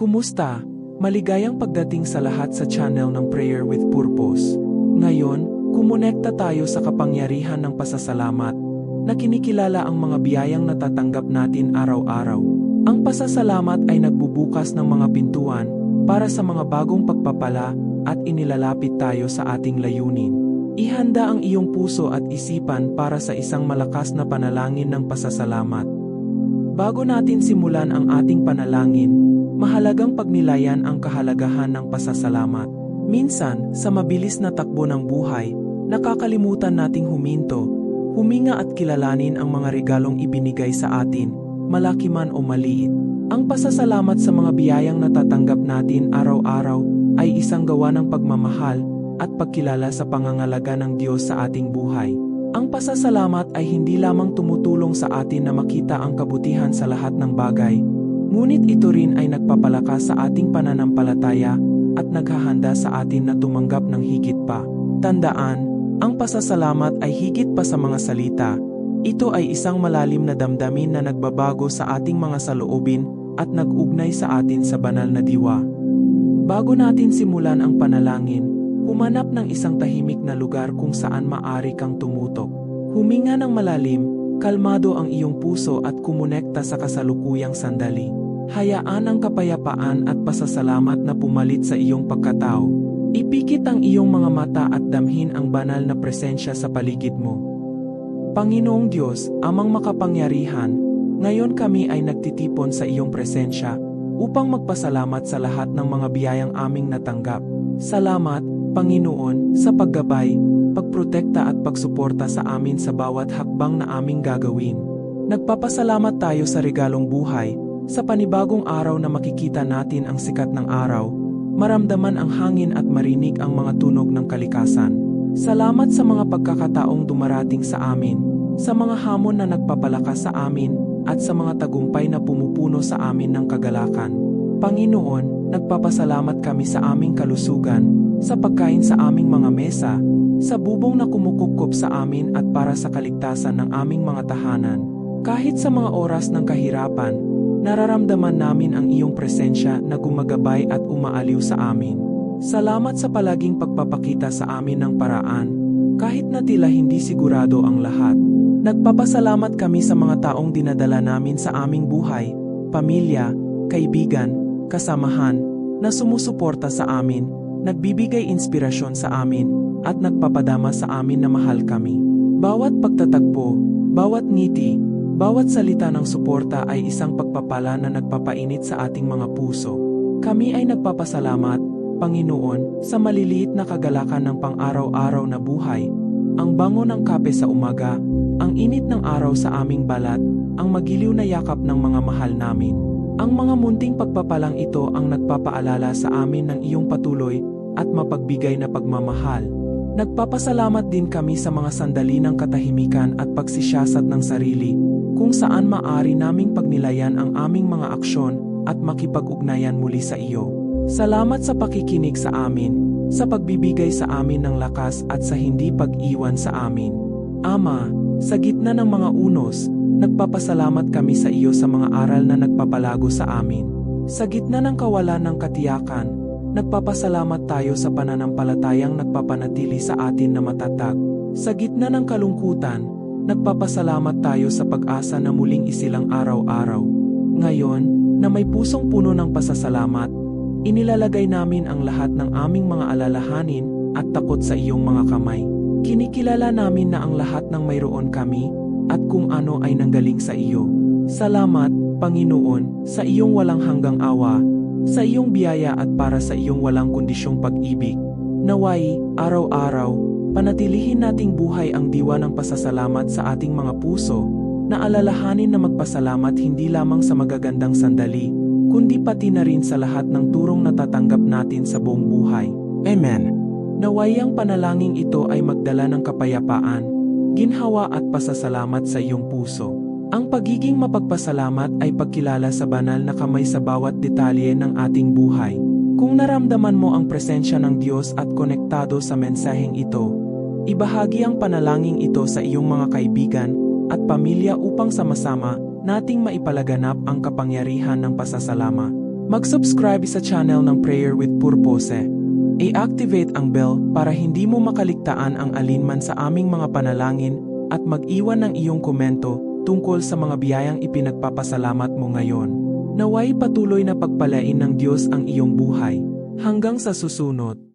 Kumusta? Maligayang pagdating sa lahat sa channel ng Prayer with Purpose. Ngayon, kumonekta tayo sa kapangyarihan ng pasasalamat na kinikilala ang mga biyayang natatanggap natin araw-araw. Ang pasasalamat ay nagbubukas ng mga pintuan para sa mga bagong pagpapala at inilalapit tayo sa ating layunin. Ihanda ang iyong puso at isipan para sa isang malakas na panalangin ng pasasalamat. Bago natin simulan ang ating panalangin, mahalagang pagnilayan ang kahalagahan ng pasasalamat. Minsan, sa mabilis na takbo ng buhay, nakakalimutan nating huminto, huminga at kilalanin ang mga regalong ibinigay sa atin, malaki man o maliit. Ang pasasalamat sa mga biyayang natatanggap natin araw-araw ay isang gawa ng pagmamahal at pagkilala sa pangangalaga ng Diyos sa ating buhay. Ang pasasalamat ay hindi lamang tumutulong sa atin na makita ang kabutihan sa lahat ng bagay, ngunit ito rin ay nagpapalakas sa ating pananampalataya at naghahanda sa atin na tumanggap ng higit pa. Tandaan, ang pasasalamat ay higit pa sa mga salita. Ito ay isang malalim na damdamin na nagbabago sa ating mga saloobin at nag-ugnay sa atin sa banal na diwa. Bago natin simulan ang panalangin, humanap ng isang tahimik na lugar kung saan maari kang tumutok. Huminga ng malalim, kalmado ang iyong puso at kumonekta sa kasalukuyang sandali. Hayaan ang kapayapaan at pasasalamat na pumalit sa iyong pagkatao. Ipikit ang iyong mga mata at damhin ang banal na presensya sa paligid mo. Panginoong Diyos, amang makapangyarihan, ngayon kami ay nagtitipon sa iyong presensya upang magpasalamat sa lahat ng mga biyayang aming natanggap. Salamat, Panginoon, sa paggabay, pagprotekta at pagsuporta sa amin sa bawat hakbang na aming gagawin. Nagpapasalamat tayo sa regalong buhay, sa panibagong araw na makikita natin ang sikat ng araw, maramdaman ang hangin at marinig ang mga tunog ng kalikasan. Salamat sa mga pagkakataong dumarating sa amin, sa mga hamon na nagpapalakas sa amin, at sa mga tagumpay na pumupuno sa amin ng kagalakan. Panginoon, nagpapasalamat kami sa aming kalusugan, sa pagkain sa aming mga mesa, sa bubong na kumukukup sa amin at para sa kaligtasan ng aming mga tahanan. Kahit sa mga oras ng kahirapan, nararamdaman namin ang iyong presensya na gumagabay at umaaliw sa amin. Salamat sa palaging pagpapakita sa amin ng paraan, kahit na tila hindi sigurado ang lahat. Nagpapasalamat kami sa mga taong dinadala namin sa aming buhay, pamilya, kaibigan, kasamahan, na sumusuporta sa amin, nagbibigay inspirasyon sa amin, at nagpapadama sa amin na mahal kami. Bawat pagtatagpo, bawat ngiti, bawat salita ng suporta ay isang pagpapala na nagpapainit sa ating mga puso. Kami ay nagpapasalamat, Panginoon, sa maliliit na kagalakan ng pang-araw-araw na buhay, ang bango ng kape sa umaga, ang init ng araw sa aming balat, ang magiliw na yakap ng mga mahal namin. Ang mga munting pagpapalang ito ang nagpapaalala sa amin ng iyong patuloy at mapagbigay na pagmamahal. Nagpapasalamat din kami sa mga sandali ng katahimikan at pagsisiyasat ng sarili, kung saan maari naming pagnilayan ang aming mga aksyon at makipag-ugnayan muli sa iyo. Salamat sa pakikinig sa amin, sa pagbibigay sa amin ng lakas at sa hindi pag-iwan sa amin. Ama, sa gitna ng mga unos, nagpapasalamat kami sa iyo sa mga aral na nagpapalago sa amin. Sa gitna ng kawalan ng katiyakan, nagpapasalamat tayo sa pananampalatayang nagpapanatili sa atin na matatag. Sa gitna ng kalungkutan, nagpapasalamat tayo sa pag-asa na muling isilang araw-araw. Ngayon, na may pusong puno ng pasasalamat, inilalagay namin ang lahat ng aming mga alalahanin at takot sa iyong mga kamay. Kinikilala namin na ang lahat ng mayroon kami at kung ano ay nanggaling sa iyo. Salamat, Panginoon, sa iyong walang hanggang awa, sa iyong biyaya at para sa iyong walang kondisyong pag-ibig. Naway, araw-araw, panatilihin nating buhay ang diwa ng pasasalamat sa ating mga puso, na alalahanin na magpasalamat hindi lamang sa magagandang sandali, kundi pati na rin sa lahat ng turong natatanggap natin sa buong buhay. Amen. Naway ang panalangin ito ay magdala ng kapayapaan, ginhawa at pasasalamat sa iyong puso. Ang pagiging mapagpasalamat ay pagkilala sa banal na kamay sa bawat detalye ng ating buhay. Kung naramdaman mo ang presensya ng Diyos at konektado sa mensaheng ito, ibahagi ang panalangin ito sa iyong mga kaibigan at pamilya upang sama-sama nating maipalaganap ang kapangyarihan ng pasasalama. Mag-subscribe sa channel ng Prayer with Purpose. I-activate ang bell para hindi mo makaligtaan ang alinman sa aming mga panalangin at mag-iwan ng iyong komento tungkol sa mga biyayang ipinagpapasalamat mo ngayon. Naway patuloy na pagpalain ng Diyos ang iyong buhay, hanggang sa susunod.